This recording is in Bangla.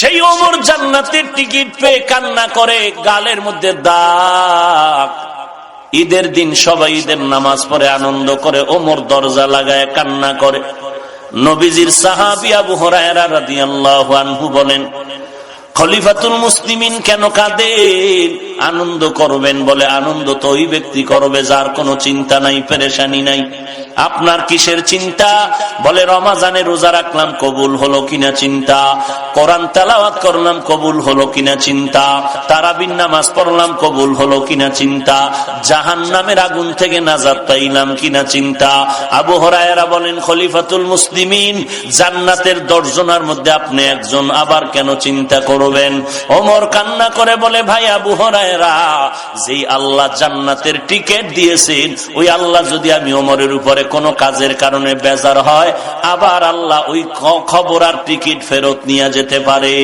সেই ওমর জান্নাতের টিকিট পেয়ে কান্না করে, গালের মধ্যে দাগ। ঈদের দিন সবাই ঈদের নামাজ পড়ে, আনন্দ করে, ওমর দরজা লাগায় কান্না করে। নবীজির সাহাবি আবু হরায়রা বলেন, খলিফাতুল মুসলিমিন কেন কাঁদেন আনন্দ করবেন বলে আনন্দ তো ওই ব্যক্তি করবে, যার কোনো চিন্তা নাই, পেরেশানি নাই। আপনার কিসের চিন্তা? বলে, রমাজানে রোজা রাখলাম, কবুল হলো কিনা চিন্তা? কোরআন তেলাওয়াত করলাম, কবুল হলো কিনা চিন্তা? তারাবিন নামাজ পড়লাম, কবুল হলো কিনা চিন্তা? জাহান নামের আগুন থেকে নাজাদ পাইলাম কিনা চিন্তা? আবু হরায়রা বলেন, খলিফাতুল মুসলিমিন, জান্নাতের দর্জনার মধ্যে আপনি একজন, আবার কেন চিন্তা করবেন? ওমর কান্না করে বলে, ভাই আবু হরায়রা যেই আল্লাহ জান্নাতের টিকিট দিয়েছেন, ওই আল্লাহ যদি আমি ওমরের উপরে কোনো কাজের কারণে বেজার হয়, আবার আল্লাহ ওই খবর আর টিকিট ফেরত নিয়ে যেতে পারে।